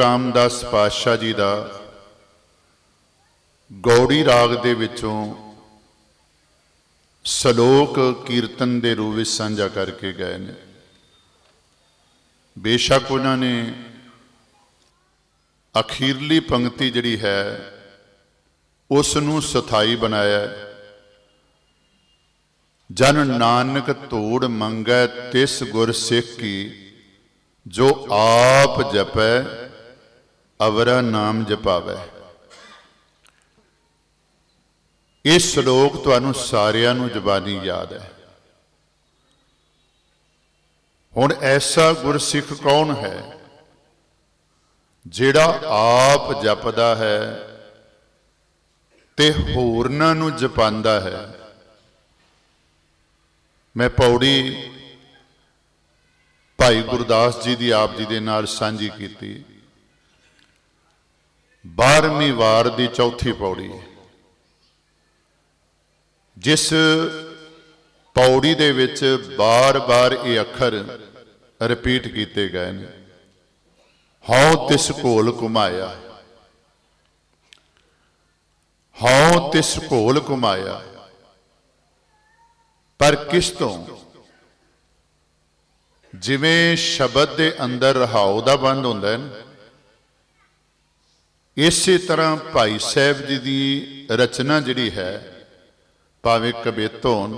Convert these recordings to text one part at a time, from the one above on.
ਰਾਮਦਾਸ ਪਾਤਸ਼ਾਹ ਜੀ ਦਾ ਗੌੜੀ ਰਾਗ ਦੇ ਵਿੱਚੋਂ ਸ਼ਲੋਕ ਕੀਰਤਨ ਦੇ ਰੂਪ ਵਿੱਚ ਸਾਂਝਾ ਕਰਕੇ ਗਏ ਨੇ। ਬੇਸ਼ੱਕ ਉਹਨਾਂ ਨੇ ਅਖੀਰਲੀ ਪੰਕਤੀ ਜਿਹੜੀ ਹੈ ਉਸ ਨੂੰ ਸਥਾਈ ਬਣਾਇਆ ਜਨ ਨਾਨਕ ਤੋੜ ਮੰਗੈ ਤਿਸ ਗੁਰ ਸਿੱਖ ਕੀ ਜੋ ਆਪ ਜਪੈ ਅਵਰਾ ਨਾਮ ਜਪਾਵੈ। ਇਹ ਸ਼ਲੋਕ ਤੁਹਾਨੂੰ ਸਾਰਿਆਂ ਨੂੰ ਜ਼ਬਾਨੀ ਯਾਦ ਹੈ। ਹੁਣ ਐਸਾ ਗੁਰਸਿੱਖ ਕੌਣ ਹੈ, ਜਿਹੜਾ ਆਪ ਜਪਦਾ ਹੈ ਤੇ ਹੋਰਨਾਂ ਨੂੰ ਜਪਾਂਦਾ ਹੈ? ਮੈਂ ਪੌੜੀ ਭਾਈ ਗੁਰਦਾਸ ਜੀ ਦੀ ਆਪ ਜੀ ਦੇ ਨਾਲ ਸਾਂਝੀ ਕੀਤੀ। 12ਵੀਂ ਵਾਰ ਦੀ ਚੌਥੀ ਪੌੜੀ। ਜਿਸ ਪੌੜੀ ਦੇ ਵਿੱਚ ਬਾਰ-ਬਾਰ ਇਹ ਅੱਖਰ ਰਿਪੀਟ ਕੀਤੇ ਗਏ ਨੇ। ਹਉ ਤਿਸ ਘੋਲ ਘੁਮਾਇਆ। ਹਉ ਤਿਸ ਘੋਲ ਘੁਮਾਇਆ। ਪਰ ਕਿਸ ਤੋਂ? ਜਿਵੇਂ ਸ਼ਬਦ ਦੇ ਅੰਦਰ ਰਹਾਉ ਦਾ ਬੰਦ ਹੁੰਦਾ ਹੈ ਇਸੇ ਤਰ੍ਹਾਂ ਭਾਈ ਸਾਹਿਬ ਜੀ ਦੀ ਰਚਨਾ ਜਿਹੜੀ ਹੈ, ਭਾਵੇਂ ਕਵਿਤ ਹੋਣ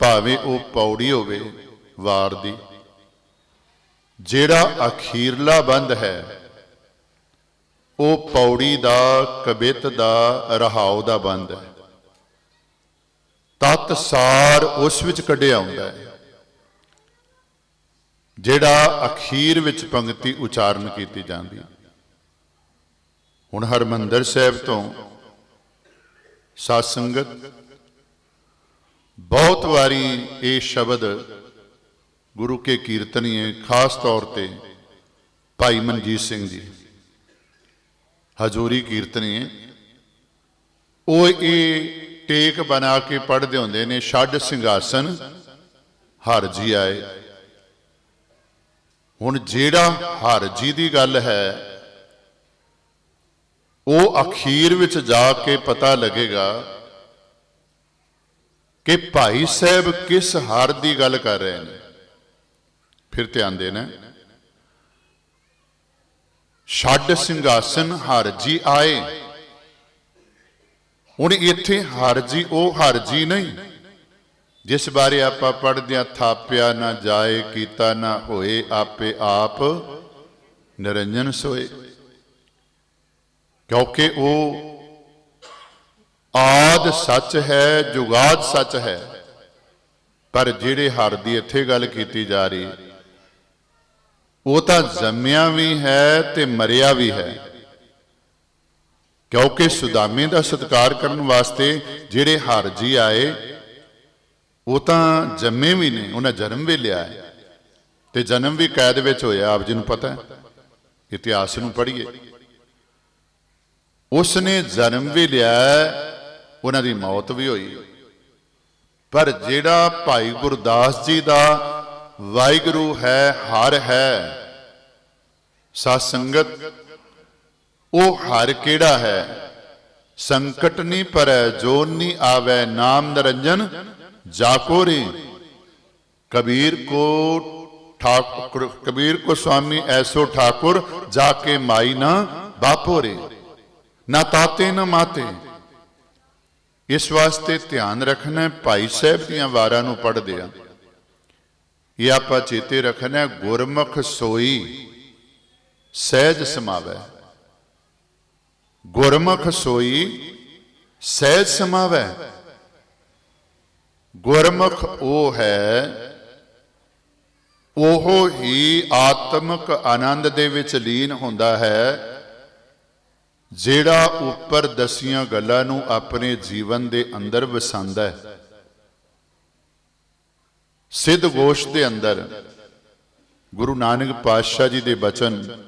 ਭਾਵੇਂ ਉਹ ਪੌੜੀ ਹੋਵੇ ਵਾਰ ਦੀ, ਜਿਹੜਾ ਅਖੀਰਲਾ ਬੰਦ ਹੈ, ਉਹ ਪੌੜੀ ਦਾ, ਕਬਿਤ ਦਾ, ਰਹਾਉ ਦਾ ਬੰਦ ਹੈ। ਤਤ ਸਾਰ ਉਸ ਵਿੱਚ ਕੱਢਿਆ ਆਉਂਦਾ ਹੈ, ਜਿਹੜਾ ਅਖੀਰ ਵਿੱਚ ਪੰਕਤੀ ਉਚਾਰਨ ਕੀਤੀ ਜਾਂਦੀ। ਹੈ ਹੁਣ ਹਰਮੰਦਰ ਸਾਹਿਬ ਤੋਂ ਸਾਧ ਸੰਗਤ ਬਹੁਤ ਵਾਰੀ ਇਹ ਸ਼ਬਦ ਗੁਰੂ ਕੇ ਕੀਰਤਨੀਏ ਖਾਸ ਤੌਰ ਤੇ ਭਾਈ ਮਨਜੀਤ ਸਿੰਘ ਜੀ। ਹਜ਼ੂਰੀ ਕੀਰਤਨੀਏ ਉਹ ਇਹ ਟੇਕ ਬਣਾ ਕੇ ਪੜ੍ਹਦੇ ਹੁੰਦੇ ਨੇ, ਛੱਡ ਸਿੰਘਾਸਨ, ਹਰ ਜੀ ਆਏ। ਹੁਣ ਜਿਹੜਾ ਹਰ ਜੀ ਦੀ ਗੱਲ ਹੈ ਉਹ ਅਖੀਰ ਵਿੱਚ ਜਾ ਕੇ ਪਤਾ ਲੱਗੇਗਾ ਕਿ ਭਾਈ ਸਾਹਿਬ ਕਿਸ ਹਾਰ ਦੀ ਗੱਲ ਕਰ ਰਹੇ ਨੇ। ਫਿਰ ਧਿਆਨ ਦੇਣਾ। ਛੱਡ ਸਿੰਘਾਸਨ ਹਰ ਜੀ ਆਏ। ਹੁਣ ਇੱਥੇ ਹਰ ਜੀ ਉਹ ਹਰ ਜੀ ਨਹੀਂ। ਜਿਸ ਬਾਰੇ ਆਪਾਂ ਪੜ੍ਹਦੇ ਆ ਥਾਪਿਆ ਨਾ ਜਾਏ, ਕੀਤਾ ਨਾ ਹੋਏ, ਆਪੇ ਆਪ ਨਿਰੰਜਨ ਸੋਏ। ਕਿਉਂਕਿ ਉਹ ਆਦ ਸੱਚ ਹੈ, ਜੁਗਾਦ ਸੱਚ ਹੈ। ਪਰ ਜਿਹੜੇ ਹਰ ਦੀ ਇੱਥੇ ਗੱਲ ਕੀਤੀ ਜਾ ਰਹੀ, ਉਹ ਤਾਂ ਜੰਮਿਆ ਵੀ ਹੈ ਤੇ ਮਰਿਆ ਵੀ ਹੈ। ਕਿਉਂਕਿ ਸੁਦਾਮੇ ਦਾ ਸਤਿਕਾਰ ਕਰਨ ਵਾਸਤੇ ਜਿਹੜੇ ਹਰ ਜੀ ਆਏ, ਉਹ ਤਾਂ ਜੰਮੇ ਵੀ ਨੇ, ਉਹਨਾਂ ਜਨਮ ਵੀ ਲਿਆ ਹੈ। ਤੇ ਜਨਮ ਵੀ ਕੈਦ ਵਿੱਚ ਹੋਇਆ, ਆਪ ਜੀ ਨੂੰ ਪਤਾ ਹੈ। ਇਤਿਹਾਸ ਨੂੰ ਪੜ੍ਹੀਏ। ਉਸ ਨੇ ਜਨਮ ਵੀ ਲਿਆ ਉਹਨਾਂ ਦੀ ਮੌਤ ਵੀ ਹੋਈ। ਪਰ ਜਿਹੜਾ ਭਾਈ ਗੁਰਦਾਸ ਜੀ ਦਾ ਵਾਹਿਗੁਰੂ ਹੈ, ਹਰ ਹੈ ਸਤ ਸੰਗਤ ਉਹ ਹਰ ਕਿਹੜਾ ਹੈ? ਸੰਕਟ ਨਹੀਂ ਪਰੈ ਜੋ ਨਹੀਂ ਆਵੇ, ਨਾਮ ਨਰੰਜਨ ਜਾਕੋ ਕਬੀਰ ਕੋ ਠਾਕੁਰ ਕਬੀਰ ਕੋ ਸੁਆਮੀ ਐਸੋ ਠਾਕੁਰ, ਜਾ ਕੇ ਮਾਈ ਨਾ ਬਾਪੋਰੇ ਨਾ ਤਾਤੇ, ਨਾ ਮਾਤੇ। ਇਸ ਵਾਸਤੇ ਧਿਆਨ ਰੱਖਣਾ ਭਾਈ ਸਾਹਿਬ ਦੀਆਂ ਵਾਰਾਂ ਨੂੰ ਪੜ੍ਹਦੇ ਆ। ਇਹ ਆਪਾਂ ਚੇਤੇ ਰੱਖਣਾ ਗੁਰਮੁਖ ਸੋਈ, ਸਹਿਜ ਸਮਾਵੈ। ਗੁਰਮੁਖ ਸੋਈ, ਸਹਿਜ ਸਮਾਵੈ। ਗੁਰਮੁਖ ਉਹ ਹੈ, ਉਹ ਹੀ ਆਤਮਿਕ ਆਨੰਦ ਦੇ ਵਿੱਚ ਲੀਨ ਹੁੰਦਾ ਹੈ ਜਿਹੜਾ ਉੱਪਰ ਦਸੀਆਂ ਗੱਲਾਂ ਨੂੰ ਆਪਣੇ ਜੀਵਨ ਦੇ ਅੰਦਰ ਵਸਾਉਂਦਾ ਹੈ, ਸਿੱਧ ਗੋਸ਼ ਦੇ ਅੰਦਰ, ਗੁਰੂ ਨਾਨਕ ਪਾਤਸ਼ਾਹ ਜੀ ਦੇ ਬਚਨ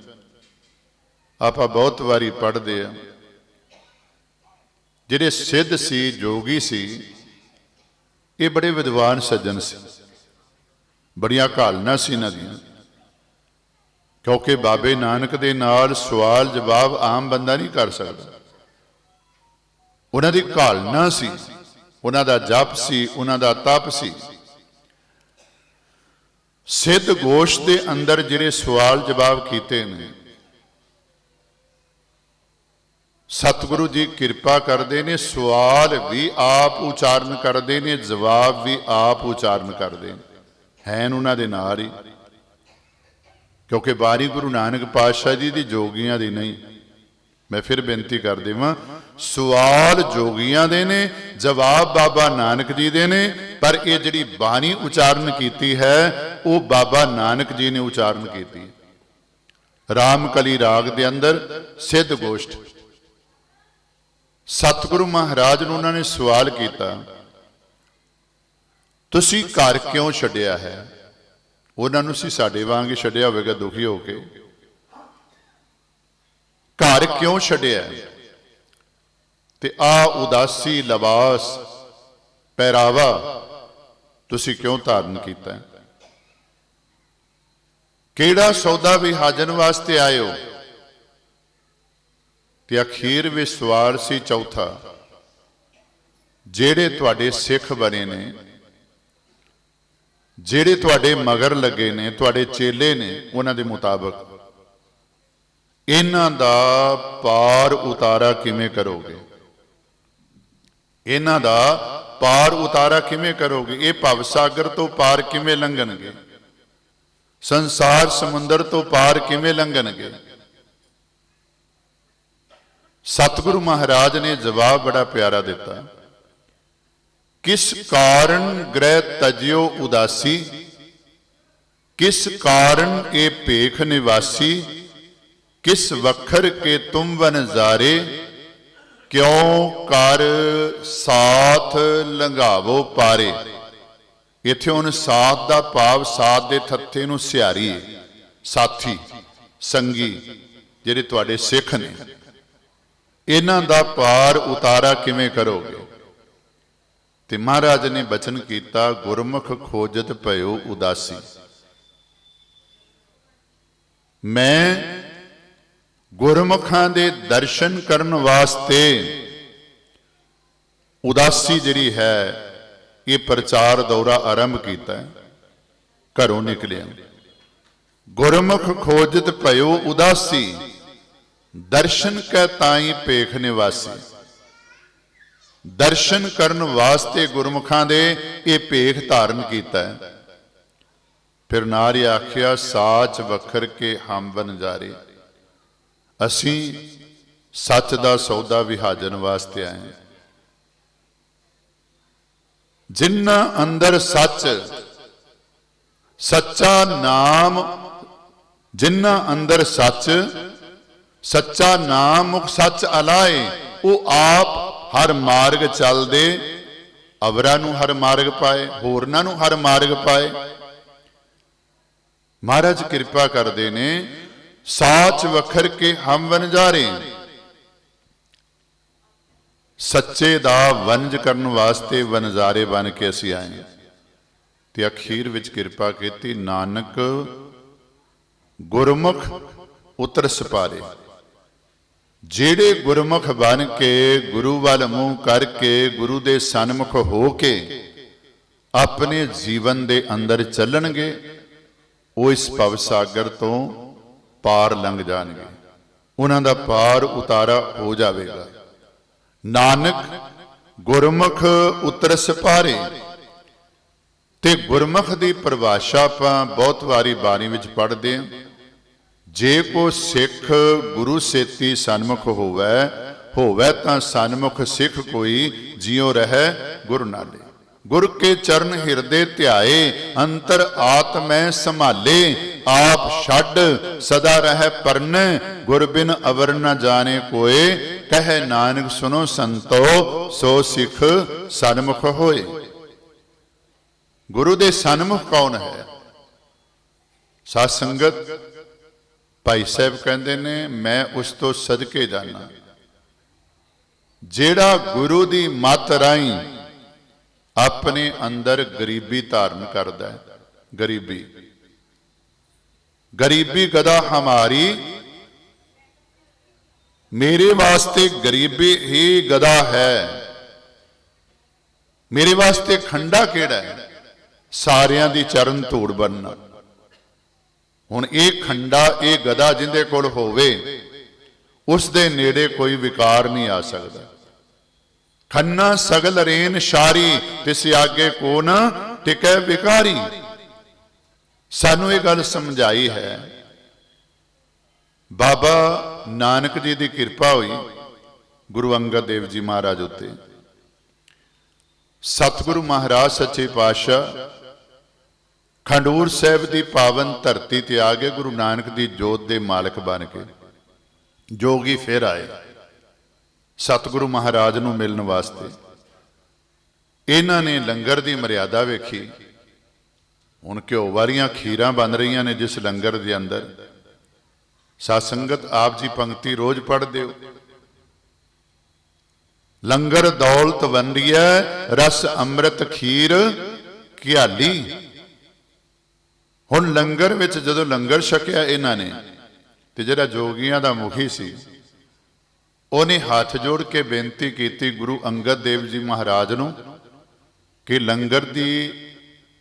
ਆਪਾਂ ਬਹੁਤ ਵਾਰੀ ਪੜ੍ਹਦੇ ਆ ਜਿਹੜੇ ਸਿੱਧ ਸੀ, ਜੋਗੀ ਸੀ, ਇਹ ਬੜੇ ਵਿਦਵਾਨ ਸੱਜਣ ਸੀ। ਬੜੀਆਂ ਘਾਲਣਾ ਸੀ ਇਹਨਾਂ ਦੀਆਂ। ਕਿਉਂਕਿ ਬਾਬੇ ਨਾਨਕ ਦੇ ਨਾਲ ਸਵਾਲ ਜਵਾਬ ਆਮ ਬੰਦਾ ਨਹੀਂ ਕਰ ਸਕਦਾ। ਉਹਨਾਂ ਦੀ ਘਾਲਨਾ ਸੀ, ਉਹਨਾਂ ਦਾ ਜਪ ਸੀ, ਉਹਨਾਂ ਦਾ ਤਪ ਸੀ। ਸਿੱਧ ਗੋਸ਼ ਦੇ ਅੰਦਰ ਜਿਹੜੇ ਸਵਾਲ ਜਵਾਬ ਕੀਤੇ ਨੇ, ਸਤਿਗੁਰੂ ਜੀ ਕਿਰਪਾ ਕਰਦੇ ਨੇ, ਸਵਾਲ ਵੀ ਆਪ ਉਚਾਰਨ ਕਰਦੇ ਨੇ, ਜਵਾਬ ਵੀ ਆਪ ਉਚਾਰਨ ਕਰਦੇ ਨੇ। ਹੈਨ ਉਹਨਾਂ ਦੇ ਨਾਲ ਹੀ। ਕਿਉਂਕਿ ਬਾਰੀ ਗੁਰੂ ਨਾਨਕ ਪਾਤਸ਼ਾਹ ਜੀ ਦੀ ਜੋਗੀਆਂ ਦੀ ਨਹੀਂ। ਮੈਂ ਫਿਰ ਬੇਨਤੀ ਕਰ ਦੇਵਾਂ, ਸਵਾਲ ਜੋਗੀਆਂ ਦੇ ਨੇ, ਜਵਾਬ ਬਾਬਾ ਨਾਨਕ ਜੀ ਦੇ ਨੇ, ਪਰ ਇਹ ਜਿਹੜੀ ਬਾਣੀ ਉਚਾਰਨ ਕੀਤੀ ਹੈ, ਉਹ ਬਾਬਾ ਨਾਨਕ ਜੀ ਨੇ ਉਚਾਰਨ ਕੀਤੀ। ਰਾਮਕਲੀ ਰਾਗ ਦੇ ਅੰਦਰ ਸਿੱਧ ਗੋਸ਼ਟ। ਸਤਿਗੁਰੂ ਮਹਾਰਾਜ ਨੂੰ ਉਹਨਾਂ ਨੇ ਸਵਾਲ ਕੀਤਾ, ਤੁਸੀਂ ਘਰ ਕਿਉਂ ਛੱਡਿਆ ਹੈ? ਉਹਨਾਂ ਨੂੰ ਸੀ ਸਾਡੇ ਵਾਂਗ ਹੀ ਛੱਡਿਆ ਹੋਵੇਗਾ, ਦੁਖੀ ਹੋ ਕੇ। ਘਰ ਕਿਉਂ ਛੱਡਿਆ? ਤੇ ਆ ਉਦਾਸੀ ਲਿਬਾਸ ਪਹਿਰਾਵਾ ਤੁਸੀਂ ਕਿਉਂ ਧਾਰਨ ਕੀਤਾ? ਕਿਹੜਾ ਸੌਦਾ ਵਿਹਾਜਨ ਵਾਸਤੇ ਆਇਓ? ਤੇ ਅਖੀਰ ਵਿੱਚ ਸਵਾਰ ਸੀ ਚੌਥਾ, ਜਿਹੜੇ ਤੁਹਾਡੇ ਸਿੱਖ ਬਣੇ ਨੇ। ਜਿਹੜੇ ਤੁਹਾਡੇ ਮਗਰ ਲੱਗੇ ਨੇ, ਤੁਹਾਡੇ ਚੇਲੇ ਨੇ, ਉਹਨਾਂ ਦੇ ਮੁਤਾਬਕ। ਇਹਨਾਂ ਦਾ ਪਾਰ ਉਤਾਰਾ ਕਿਵੇਂ ਕਰੋਗੇ? ਇਹਨਾਂ ਦਾ ਪਾਰ ਉਤਾਰਾ ਕਿਵੇਂ ਕਰੋਗੇ? ਇਹ ਭਵ ਸਾਗਰ ਤੋਂ ਪਾਰ ਕਿਵੇਂ ਲੰਘਣਗੇ? ਸੰਸਾਰ ਸਮੁੰਦਰ ਤੋਂ ਪਾਰ ਕਿਵੇਂ ਲੰਘਣਗੇ? ਸਤਿਗੁਰੂ ਮਹਾਰਾਜ ਨੇ ਜਵਾਬ ਬੜਾ ਪਿਆਰਾ ਦਿੱਤਾ। ਕਿਸ ਕਾਰਨ ਗ੍ਰਹਿ ਤਜਿਓ ਉਦਾਸੀ? ਕਿਸ ਕਾਰਨ ਇਹ ਭੇਖ ਨਿਵਾਸੀ? ਕਿਸ ਵਖਰ ਕੇ ਤੁਮ ਵਨਜ਼ਾਰੇ ਕਿਉ ਕਰ ਸਾਥ ਲੰਘਾਵੋ ਪਾਰੇ? ਇੱਥੇ ਹੁਣ ਸਾਥ ਦਾ ਭਾਵ ਸਾਥ ਦੇ ਥੱਥੇ ਨੂੰ ਸਿਹਾਰੀ ਸਾਥੀ, ਸੰਗੀ, ਜਿਹੜੇ ਤੁਹਾਡੇ ਸਿੱਖ ਨੇ, ਇਹਨਾਂ ਦਾ ਪਾਰ ਉਤਾਰਾ ਕਿਵੇਂ ਕਰੋਗੇ? ਤੇ ਮਹਾਰਾਜ ਨੇ ਬਚਨ ਕੀਤਾ, ਗੁਰਮੁਖ ਖੋਜਤ ਭਇਓ ਉਦਾਸੀ। ਮੈਂ ਗੁਰਮੁਖਾਂ ਦੇ ਦਰਸ਼ਨ ਕਰਨ ਵਾਸਤੇ ਉਦਾਸੀ ਜਿਹੜੀ ਹੈ, ਇਹ ਪ੍ਰਚਾਰ ਦੌਰਾ ਆਰੰਭ ਕੀਤਾ ਹੈ। ਘਰੋਂ ਨਿਕਲਿਆ। ਗੁਰਮੁਖ ਖੋਜਤ ਭਇਓ ਉਦਾਸੀ, ਦਰਸ਼ਨ ਕੈ ਤਾਈ ਪੇਖ ਨਿਵਾਸੀ। ਦਰਸ਼ਨ ਕਰਨ ਵਾਸਤੇ ਗੁਰਮੁਖਾਂ ਦੇ ਇਹ ਭੇਖ ਧਾਰਨ ਕੀਤਾ ਹੈ। ਫਿਰ ਨਾਰੀ ਆਖਿਆ, ਸਾਚ ਵਖਰ ਕੇ ਹਮ ਬਨ ਜਾਰੇ। ਅਸੀਂ ਸੱਚ ਦਾ ਸੌਦਾ ਵਿਹਾਜਨ ਵਾਸਤੇ ਆਏ ਹਾਂ। ਜਿਨ੍ਹਾਂ ਅੰਦਰ ਸੱਚ, ਸੱਚਾ ਨਾਮ ਜਿਨ੍ਹਾਂ ਅੰਦਰ ਸੱਚ, ਸੱਚਾ ਨਾਮ ਮੁਖ ਸੱਚ ਅਲਾਏ, ਉਹ ਆਪ ਹਰ ਮਾਰਗ ਚੱਲਦੇ, ਅਵਰਾਂ ਨੂੰ ਹਰ ਮਾਰਗ ਪਾਏ, ਹੋਰਨਾਂ ਨੂੰ ਹਰ ਮਾਰਗ ਪਾਏ। ਮਹਾਰਾਜ ਕਿਰਪਾ ਕਰਦੇ ਨੇ, ਸਾਚ ਵਖਰ ਕੇ ਹਮ ਵਨਜਾਰੇ ਸੱਚੇ ਦਾ ਵੰਜ ਕਰਨ ਵਾਸਤੇ ਵਨਜਾਰੇ ਬਣ ਕੇ ਅਸੀਂ ਆਏ ਤੇ ਅਖੀਰ ਵਿੱਚ ਕਿਰਪਾ ਕੀਤੀ, ਨਾਨਕ ਗੁਰਮੁਖ ਉਤਰ ਸਪਾਰੇ। ਜਿਹੜੇ ਗੁਰਮੁਖ ਬਣ ਕੇ ਗੁਰੂ ਵੱਲ ਮੂੰਹ ਕਰਕੇ ਗੁਰੂ ਦੇ ਸਨਮੁਖ ਹੋ ਕੇ ਆਪਣੇ ਜੀਵਨ ਦੇ ਅੰਦਰ ਚੱਲਣਗੇ, ਉਹ ਇਸ ਭਵ ਸਾਗਰ ਤੋਂ ਪਾਰ ਲੰਘ ਜਾਣਗੇ। ਉਹਨਾਂ ਦਾ ਪਾਰ ਉਤਾਰਾ ਹੋ ਜਾਵੇਗਾ। ਨਾਨਕ, ਗੁਰਮੁਖ ਉਤਰ ਸਪਾਰੇ ਤੇ ਗੁਰਮੁਖ ਦੀ ਪਰਿਭਾਸ਼ਾ ਆਪਾਂ ਬਹੁਤ ਵਾਰੀ ਬਾਣੀ ਵਿੱਚ ਪੜ੍ਹਦੇ ਹਾਂ। ਜੇ ਕੋ ਸਿੱਖ ਗੁਰੂ ਸੇਤੀ ਸਨਮੁਖ ਹੋਵੇ ਹੋਵੇ ਤਾਂ ਸਨਮੁਖ ਸਿੱਖ ਕੋਈ ਜਿਉ ਰਹਿ ਗੁਰ ਨਾਲੇ ਗੁਰ ਕੇ ਚਰਨ ਹਿਰਦੇ ਧਿਆਏ, ਅੰਤਰ ਆਤਮੈ ਸੰਭਾਲੇ, ਆਪ ਛੱਡ ਸਦਾ ਰਹਿ ਪਰਨ ਗੁਰ ਬਿਨ ਅਵਰ ਨ ਜਾਣੇ ਕੋਏ। ਕਹਿ ਨਾਨਕ ਸੁਨੋ ਸੰਤੋ, ਸੋ ਸਿੱਖ ਸਨਮੁਖ ਹੋਏ। ਗੁਰੂ ਦੇ ਸਨਮੁਖ ਕੌਣ ਹੈ? ਸਾਧ ਸੰਗਤ ਭਾਈ ਸਾਹਿਬ ਕਹਿੰਦੇ ਨੇ, ਮੈਂ ਉਸ ਤੋਂ ਸਦਕੇ ਜਾਣਾ ਜਿਹੜਾ ਗੁਰੂ ਦੀ ਮੱਤ ਰਾਈ ਆਪਣੇ ਅੰਦਰ ਗਰੀਬੀ ਧਾਰਨ ਕਰਦਾ ਹੈ, ਗਰੀਬੀ। ਗਰੀਬੀ ਗਦਾ ਹਮਾਰੀ, ਮੇਰੇ ਵਾਸਤੇ ਗਰੀਬੀ ਹੀ ਗਦਾ ਹੈ। ਮੇਰੇ ਵਾਸਤੇ ਖੰਡਾ ਕਿਹੜਾ ਹੈ? ਸਾਰਿਆਂ ਦੀ ਚਰਨ ਧੂੜ ਬਣਨਾ ਹੁਣ ਇਹ ਖੰਡਾ, ਇਹ ਗਦਾ ਜਿੰਦੇ ਕੋਲ ਹੋਵੇ, ਉਸ ਦੇ ਨੇੜੇ ਕੋਈ ਵਿਕਾਰ ਨਹੀਂ ਆ ਸਕਦਾ। ਖੰਨਾ ਸਗਲ ਰੇਨ ਸ਼ਾਰੀ, ਤਿਸ ਆਗੇ ਕੋ ਨ ਟਿਕੈ ਵਿਕਾਰੀ। ਸਾਨੂੰ ਇਹ ਗੱਲ ਸਮਝਾਈ ਹੈ। ਬਾਬਾ ਨਾਨਕ ਜੀ ਦੀ ਕਿਰਪਾ ਹੋਈ ਗੁਰੂ ਅੰਗਦ ਦੇਵ ਜੀ ਮਹਾਰਾਜ ਉੱਤੇ। ਸਤਿਗੁਰੂ ਮਹਾਰਾਜ, ਸੱਚੇ ਪਾਤਸ਼ਾਹ ਖੰਡੂਰ ਸਾਹਿਬ ਦੀ ਪਾਵਨ ਧਰਤੀ ਤੇ ਆ ਗਏ ਗੁਰੂ ਨਾਨਕ ਦੀ ਜੋਤ ਦੇ ਮਾਲਕ ਬਣ ਕੇ ਜੋਗੀ ਫਿਰ ਆਏ। ਸਤਿਗੁਰੂ ਮਹਾਰਾਜ ਨੂੰ ਮਿਲਣ ਵਾਸਤੇ ਇਹਨਾਂ ਨੇ ਲੰਗਰ ਦੀ ਮਰਿਆਦਾ ਵੇਖੀ। ਹੁਣ ਘਿਓ ਵਾਲੀਆਂ ਖੀਰਾਂ ਬਣ ਰਹੀਆਂ ਨੇ ਜਿਸ ਲੰਗਰ ਦੇ ਅੰਦਰ। ਸਾਧ ਸੰਗਤ, ਆਪ ਜੀ ਪੰਕਤੀ ਰੋਜ਼ ਪੜ੍ਹਦੇ ਹੋ। ਲੰਗਰ ਦੌਲਤ ਵੰਡੀਐ, ਰਸ ਅੰਮ੍ਰਿਤ ਖੀਰ ਘਿਆਲੀ। ਹੁਣ ਲੰਗਰ ਵਿੱਚ ਜਦੋਂ ਲੰਗਰ ਛਕਿਆ ਇਹਨਾਂ ਨੇ, ਤੇ ਜਿਹੜਾ ਜੋਗੀਆਂ ਦਾ ਮੁਖੀ ਸੀ, ਉਹਨੇ ਹੱਥ ਜੋੜ ਕੇ ਬੇਨਤੀ ਕੀਤੀ ਗੁਰੂ ਅੰਗਦ ਦੇਵ ਜੀ ਮਹਾਰਾਜ ਨੂੰ ਕਿ ਲੰਗਰ ਦੀ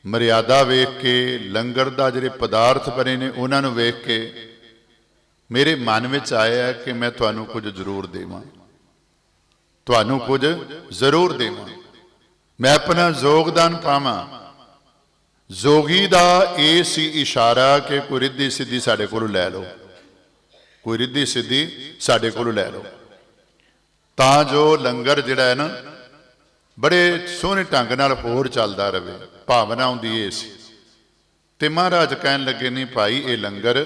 ਮਰਿਆਦਾ ਵੇਖ ਕੇ, ਲੰਗਰ ਦਾ ਜਿਹੜੇ ਪਦਾਰਥ ਬਣੇ ਨੇ ਉਹਨਾਂ ਨੂੰ ਵੇਖ ਕੇ ਮੇਰੇ ਮਨ ਵਿੱਚ ਆਇਆ ਹੈ ਕਿ ਮੈਂ ਤੁਹਾਨੂੰ ਕੁਝ ਜ਼ਰੂਰ ਦੇਵਾਂ। ਤੁਹਾਨੂੰ ਕੁਝ ਜ਼ਰੂਰ ਦੇਵਾਂ। ਮੈਂ ਆਪਣਾ ਯੋਗਦਾਨ ਪਾਵਾਂ। ਜੋਗੀ ਦਾ ਇਹ ਸੀ ਇਸ਼ਾਰਾ ਕਿ ਕੋਈ ਰਿੱਧੀ ਸਿੱਧੀ ਸਾਡੇ ਕੋਲੋਂ ਲੈ ਲਓ। ਕੋਈ ਰਿੱਧੀ ਸਿੱਧੀ ਸਾਡੇ ਕੋਲੋਂ ਲੈ ਲਓ। ਤਾਂ ਜੋ ਲੰਗਰ ਜਿਹੜਾ ਹੈ ਨਾ, ਬੜੇ ਸੋਹਣੇ ਢੰਗ ਨਾਲ ਹੋਰ ਚੱਲਦਾ ਰਹੇ ਭਾਵਨਾ ਹੁੰਦੀ ਏ ਸੀ ਤੇ ਮਹਾਰਾਜ ਕਹਿਣ ਲੱਗੇ, ਨਹੀਂ ਭਾਈ, ਇਹ ਲੰਗਰ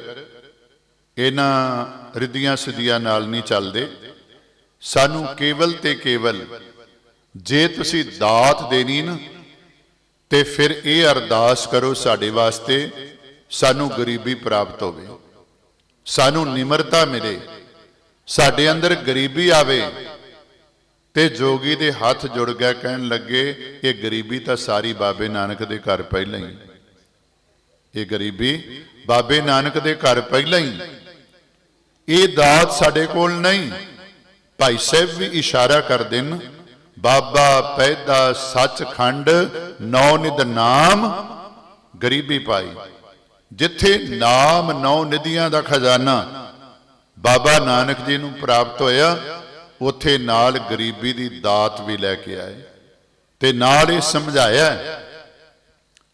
ਇਹਨਾਂ ਰਿੱਧੀਆਂ ਸਿੱਧੀਆਂ ਨਾਲ ਨਹੀਂ ਚੱਲਦੇ। ਸਾਨੂੰ ਕੇਵਲ ਤੇ ਕੇਵਲ ਜੇ ਤੁਸੀਂ ਦਾਤ ਦੇਣੀ ਨਾ ਤੇ ਫਿਰ ਇਹ ਅਰਦਾਸ ਕਰੋ ਸਾਡੇ ਵਾਸਤੇ, ਸਾਨੂੰ ਗਰੀਬੀ ਪ੍ਰਾਪਤ ਹੋਵੇ। ਸਾਨੂੰ ਨਿਮਰਤਾ ਮਿਲੇ। ਸਾਡੇ ਅੰਦਰ ਗਰੀਬੀ ਆਵੇ ਤੇ ਜੋਗੀ ਦੇ ਹੱਥ ਜੁੜ ਗਿਆ ਕਹਿਣ ਲੱਗੇ, ਇਹ ਗਰੀਬੀ ਤਾਂ ਸਾਰੀ ਬਾਬੇ ਨਾਨਕ ਦੇ ਘਰ ਪਹਿਲਾਂ ਹੀ। ਇਹ ਗਰੀਬੀ ਬਾਬੇ ਨਾਨਕ ਦੇ ਘਰ ਪਹਿਲਾਂ ਹੀ। ਇਹ ਦਾਤ ਸਾਡੇ ਕੋਲ ਨਹੀਂ। ਭਾਈ ਸਾਹਿਬ ਵੀ ਇਸ਼ਾਰਾ ਕਰਦੇ ਨੇ ਬਾਬਾ ਪੈਦਾ ਸੱਚਖੰਡ ਨੌ ਨਿਦ ਨਾਮ, ਗਰੀਬੀ ਪਾਈ। ਜਿੱਥੇ ਨਾਮ ਨੌ ਨਿਧੀਆਂ ਦਾ ਖਜ਼ਾਨਾ ਬਾਬਾ ਨਾਨਕ ਜੀ ਨੂੰ ਪ੍ਰਾਪਤ ਹੋਇਆ, ਉੱਥੇ ਨਾਲ ਗਰੀਬੀ ਦੀ ਦਾਤ ਵੀ ਲੈ ਕੇ ਆਏ ਤੇ ਨਾਲ ਇਹ ਸਮਝਾਇਆ,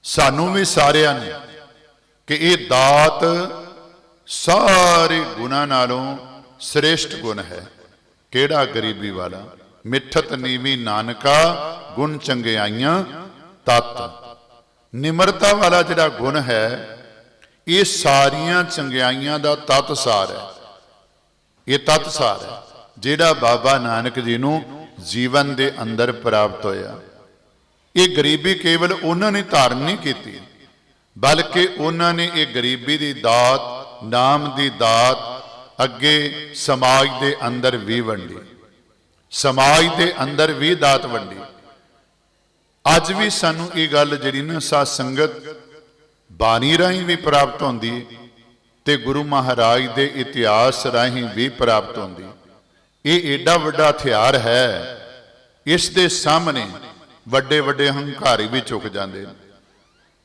ਸਾਨੂੰ ਵੀ ਸਾਰਿਆਂ ਨੇ ਕਿ ਇਹ ਦਾਤ ਸਾਰੇ ਗੁਣਾ ਨਾਲੋਂ ਸ੍ਰੇਸ਼ਟ ਗੁਣ ਹੈ। ਕਿਹੜਾ ਗਰੀਬੀ ਵਾਲਾ? ਮਿੱਠਤ ਨੀਵੀ ਨਾਨਕਾ, ਗੁਣ ਚੰਗਿਆਈਆਂ ਤਤ। ਨਿਮਰਤਾ ਵਾਲਾ ਜਿਹੜਾ ਗੁਣ ਹੈ, ਇਹ ਸਾਰੀਆਂ ਚੰਗਿਆਈਆਂ ਦਾ ਤਤ ਸਾਰ ਹੈ। ਇਹ ਤਤ ਸਾਰ ਹੈ, ਜਿਹੜਾ ਬਾਬਾ ਨਾਨਕ ਜੀ ਨੂੰ ਜੀਵਨ ਦੇ ਅੰਦਰ ਪ੍ਰਾਪਤ ਹੋਇਆ। ਇਹ ਗਰੀਬੀ ਕੇਵਲ ਉਹਨਾਂ ਨੇ ਧਾਰਨ ਨਹੀਂ ਕੀਤੀ, ਬਲਕਿ ਉਹਨਾਂ ਨੇ ਇਹ ਗਰੀਬੀ ਦੀ ਦਾਤ, ਨਾਮ ਦੀ ਦਾਤ ਅੱਗੇ ਸਮਾਜ ਦੇ ਅੰਦਰ ਵੀ ਵੰਡੀ। ਸਮਾਜ ਦੇ ਅੰਦਰ ਵੀ ਦਾਤ ਵੰਡੀ। ਅੱਜ ਵੀ ਸਾਨੂੰ ਇਹ ਗੱਲ ਜਿਹੜੀ ਨਾ ਸਾਧ ਸੰਗਤ ਬਾਣੀ ਰਾਹੀਂ ਵੀ ਪ੍ਰਾਪਤ ਹੁੰਦੀ ਹੈ ਤੇ ਗੁਰੂ ਮਹਾਰਾਜ ਦੇ ਇਤਿਹਾਸ ਰਾਹੀਂ ਵੀ ਪ੍ਰਾਪਤ ਹੁੰਦੀ। ਇਹ ਏਡਾ ਵੱਡਾ ਹਥਿਆਰ ਹੈ। ਇਸ ਦੇ ਸਾਹਮਣੇ ਵੱਡੇ ਵੱਡੇ ਹੰਕਾਰੀ ਵੀ ਝੁਕ ਜਾਂਦੇ ਨੇ।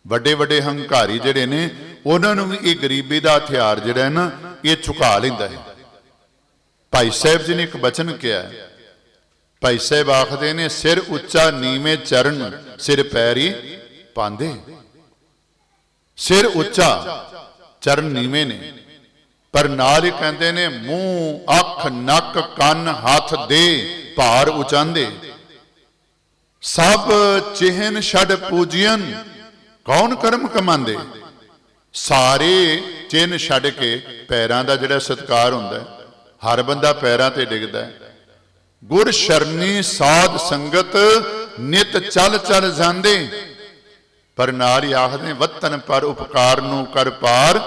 ਵੱਡੇ ਵੱਡੇ ਹੰਕਾਰੀ ਜਿਹੜੇ ਨੇ, ਉਹਨਾਂ ਨੂੰ ਵੀ ਇਹ ਗਰੀਬੀ ਦਾ ਹਥਿਆਰ ਜਿਹੜਾ ਹੈ ਨਾ, ਇਹ ਝੁਕਾ ਲੈਂਦਾ ਹੈ। ਭਾਈ ਸਾਹਿਬ ਜੀ ਨੇ ਇੱਕ ਬਚਨ ਕਿਹਾ ਹੈ ਭਾਈ ਸਾਹਿਬ ਆਖਦੇ ਨੇ ਸਿਰ ਉੱਚਾ ਨੀਵੇਂ ਚਰਨ ਸਿਰ ਪੈਰੀ ਪਾਉਂਦੇ ਸਿਰ ਉੱਚਾ ਚਰਨ ਨੀਵੇਂ ਨੇ ਪਰ ਨਾਲ ਹੀ ਕਹਿੰਦੇ ਨੇ ਮੂੰਹ ਅੱਖ ਨੱਕ ਕੰਨ ਹੱਥ ਦੇ ਭਾਰ ਉਚਾਂਦੇ। ਸਭ ਚਿਹਨ ਛੱਡ ਪੂਜੀਆਂ ਕੌਣ ਕਰਮ ਕਮਾਂਦੇ? ਸਾਰੇ ਚਿੰਨ ਛੱਡ ਕੇ ਪੈਰਾਂ ਦਾ ਜਿਹੜਾ ਸਤਕਾਰ ਹੁੰਦਾ ਹੈ, ਹਰ ਬੰਦਾ ਪੈਰਾਂ ਤੇ ਡਿੱਗਦਾ ਹੈ। ਗੁਰ ਸ਼ਰਨੀ ਸਾਧ ਸੰਗਤ, ਨਿਤ ਚਲ ਚਲ ਜਾਂਦੇ। ਪਰ ਨਾਰੀ ਆਖਦੇ, ਵਤਨ ਪਰ ਉਪਕਾਰ ਨੂੰ ਕਰ ਪਾਰ,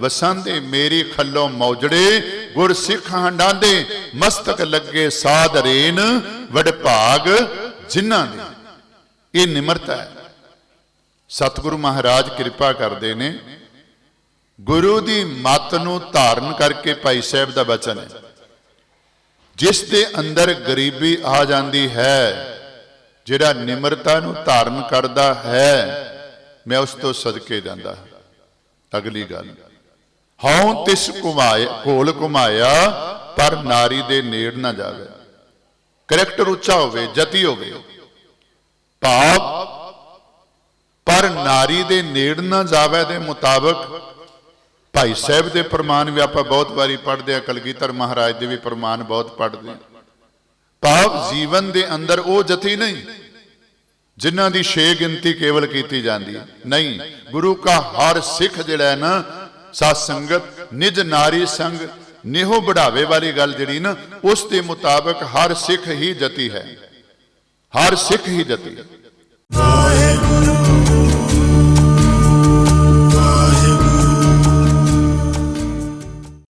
ਵਸਾਂਦੇ ਮੇਰੀ ਖੱਲੋਂ ਮੌਜੜੇ, ਗੁਰ ਸਿੱਖ ਹੰਡਾਂਦੇ ਮਸਤਕ ਲੱਗੇ ਸਾਧ ਰੇਨ, ਵਡ ਭਾਗ ਜਿਨ੍ਹਾਂ ਦੇ। ਇਹ ਨਿਮਰਤਾ ਹੈ। ਸਤਿਗੁਰੂ ਮਹਾਰਾਜ ਕਿਰਪਾ ਕਰਦੇ ਨੇ। ਗੁਰੂ ਦੀ ਮੱਤ ਨੂੰ ਧਾਰਨ ਕਰਕੇ ਭਾਈ ਸਾਹਿਬ ਦਾ ਬਚਨ ਹੈ। ਜਿਸ ਦੇ ਅੰਦਰ ਗਰੀਬੀ ਆ ਜਾਂਦੀ ਹੈ, ਜਿਹੜਾ ਨਿਮਰਤਾ ਨੂੰ ਧਾਰਨ ਕਰਦਾ ਹੈ, ਮੈਂ ਉਸ ਤੋਂ ਸਦਕੇ ਜਾਂਦਾ ਅਗਲੀ ਗੱਲ, ਹਉ ਤਿਸ ਘੁਮਾਏ ਕੋਲ ਘੁਮਾਇਆ, ਪਰ ਨਾਰੀ ਦੇ ਨੇੜ ਨਾ ਜਾਵੇ। ਕਰੈਕਟਰ ਉੱਚਾ ਹੋਵੇ, ਜਤੀ ਹੋਵੇ। ਭਾਵ ਪਰ ਨਾਰੀ ਦੇ ਨੇੜ ਨਾ ਜਾਵੇ ਦੇ ਮੁਤਾਬਕ ਭਾਈ ਸਾਹਿਬ ਦੇ ਪ੍ਰਮਾਣ ਵੀ ਆਪਾਂ ਬਹੁਤ ਵਾਰੀ ਪੜ੍ਹਦੇ ਆ ਕਲਗੀਧਰ ਮਹਾਰਾਜ ਦੇ ਵੀ ਪ੍ਰਮਾਣ ਬਹੁਤ ਪੜ੍ਹਦੇ ਆ ਭਾਵ ਜੀਵਨ ਦੇ ਅੰਦਰ ਉਹ ਜਤੀ ਨਹੀਂ, ਜਿਨ੍ਹਾਂ ਦੀ ਛੇ ਗਿਣਤੀ ਕੇਵਲ ਕੀਤੀ ਜਾਂਦੀ ਹੈ। ਨਹੀਂ, ਗੁਰੂ ਕਾ ਹਰ ਸਿੱਖ ਜਿਹੜਾ ਹੈ ਨਾ ਸਤ ਸੰਗਤ, ਨਿਜ ਨਾਰੀ ਸੰਗ, ਨਿਹੋ ਬੜਾਵੇ ਵਾਲੀ ਗੱਲ ਜਿਹੜੀ ਨਾ, ਉਸ ਦੇ ਮੁਤਾਬਕ ਹਰ ਸਿੱਖ ਹੀ ਜਤੀ ਹੈ। ਹਰ ਸਿੱਖ ਹੀ ਜਤੀ ਹੈ।